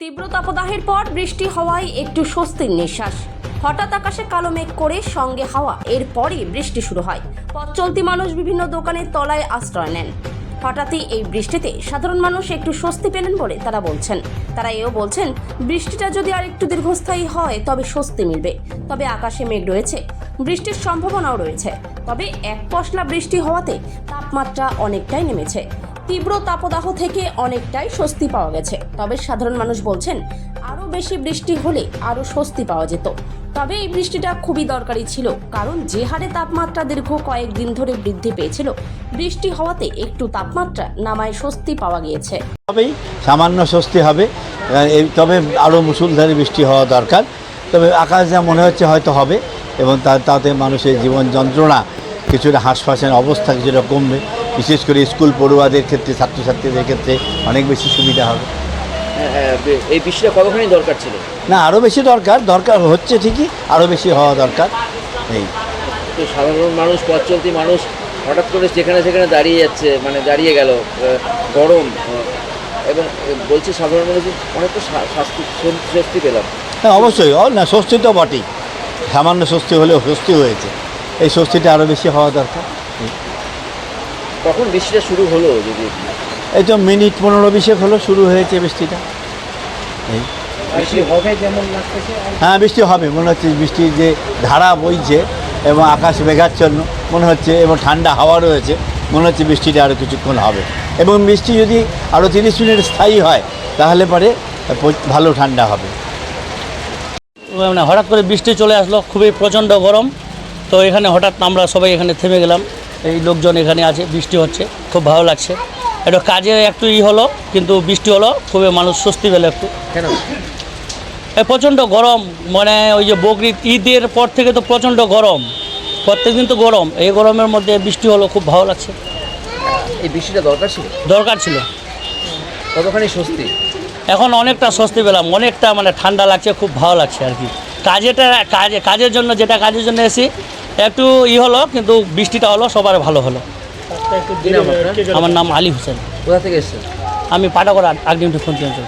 তীব্র তাপদাহের পর বৃষ্টি হওয়ায় একটু স্বস্তির নিঃশ্বাস। হঠাৎ আকাশে কালো মেঘ করে সঙ্গে হাওয়া। এরপরই বৃষ্টি শুরু হয়। পথ চলতি মানুষ বিভিন্ন দোকানের তলায় আশ্রয় নেন। হঠাৎই এই বৃষ্টিতে সাধারণ মানুষ একটু স্বস্তি পেলেন বলে তারা বলছেন। তারা এও বলছেন, বৃষ্টিটা যদি আর একটু দীর্ঘস্থায়ী হয়, তবে স্বস্তি মিলবে। তবে আকাশে মেঘ রয়েছে। বৃষ্টির সম্ভাবনাও রয়েছে। তবে এক পশলা বৃষ্টি হওয়াতে তাপমাত্রা অনেকটাই নেমেছে। তীব্র তাপদাহ থেকে অনেকটাই স্বস্তি পাওয়া গেছে। তবে সাধারণ মানুষ বলছেন, আরও বেশি বৃষ্টি হলে আরও স্বস্তি পাওয়া যেত। তবে এই বৃষ্টিটা খুবই দরকারি ছিল, কারণ যে হারে তাপমাত্রা দীর্ঘ কয়েকদিন ধরে বৃদ্ধি পেয়েছিল, বৃষ্টি হওয়াতে একটু তাপমাত্রা নামায় স্বস্তি পাওয়া গিয়েছে। হবেই সামান্য স্বস্তি হবে তবে আরও মুসুলধারে বৃষ্টি হওয়া দরকার। তবে আকাশ যা মনে হচ্ছে হয়তো হবে, এবং তাতে মানুষের জীবন যন্ত্রণা কিছুটা হাঁসফাঁসের অবস্থা কিছুটা কমবে। বিশেষ করে স্কুল পড়ুয়াদের ক্ষেত্রে ছাত্রছাত্রীদের ক্ষেত্রে অনেক বেশি সুবিধা হবে। হ্যাঁ, হ্যাঁ, এই বৃষ্টিটা কতখানি দরকার ছিল? না আরও বেশি দরকার দরকার হচ্ছে ঠিকই আরও বেশি হওয়া দরকার। এই। তো সাধারণ মানুষ পথ চলতি মানুষ হঠাৎ করে যেখানে সেখানে দাঁড়িয়ে যাচ্ছে মানে দাঁড়িয়ে গেল গরম। এবং বলছে সাধারণ মানুষ অনেকটা শাস্তি স্বস্তি- পেলাম। হ্যাঁ অবশ্যই না স্বস্তি তো বটেই। সামান্য স্বস্তি হলেও স্বস্তি হয়েছে। এই স্বস্তিটা আরও বেশি হওয়া দরকার। কখন বৃষ্টিটা শুরু হলো যদি? এই তো মিনিট পনেরো বিশেক হলো শুরু হয়েছে বৃষ্টিটা। এই। বৃষ্টি হবে যেমন লাগতেছে হ্যাঁ বৃষ্টি হবে। মনে হচ্ছে বৃষ্টির যে ধারা বইছে এবং আকাশ মেঘাচ্ছন্ন। মনে হচ্ছে এবং ঠান্ডা হাওয়া রয়েছে। মনে হচ্ছে বৃষ্টিটা আরও কিছুক্ষণ হবে। এবং বৃষ্টি যদি আরও তিরিশ মিনিট স্থায়ী হয় তাহলে পরে ভালো ঠান্ডা হবে। মানে হঠাৎ করে বৃষ্টি চলে আসলো। খুবই প্রচণ্ড গরম। তো এখানে হঠাৎ আমরা সবাই এখানে থেমে গেলাম। এই লোকজন এখানে আছে বৃষ্টি হচ্ছে খুব ভালো লাগছে। একটু কাজে একটু ই হলো কিন্তু বৃষ্টি হলো খুবই মানুষ স্বস্তি পেল একটু। কেন? এই প্রচণ্ড গরম মানে ওই যে বকরিদ ঈদের পর থেকে তো প্রচণ্ড গরম। প্রত্যেকদিন তো গরম এই গরমের মধ্যে বৃষ্টি হলো খুব ভালো লাগছে। এই বৃষ্টিটা দরকার ছিল? দরকার ছিল। কতখানি স্বস্তি? এখন অনেকটা স্বস্তি পেলাম অনেকটা মানে ঠান্ডা লাগছে খুব ভালো লাগছে আর কি। কাজেটা কাজে কাজের জন্য যেটা কাজের জন্য এসি একটু ই হলো কিন্তু বৃষ্টিটা হলো সবার ভালো হলো? আমার নাম আলী হোসেন কোথা থেকে এসছে আমি পাটাগড় আগ্নিমটি ফোন অঞ্চল।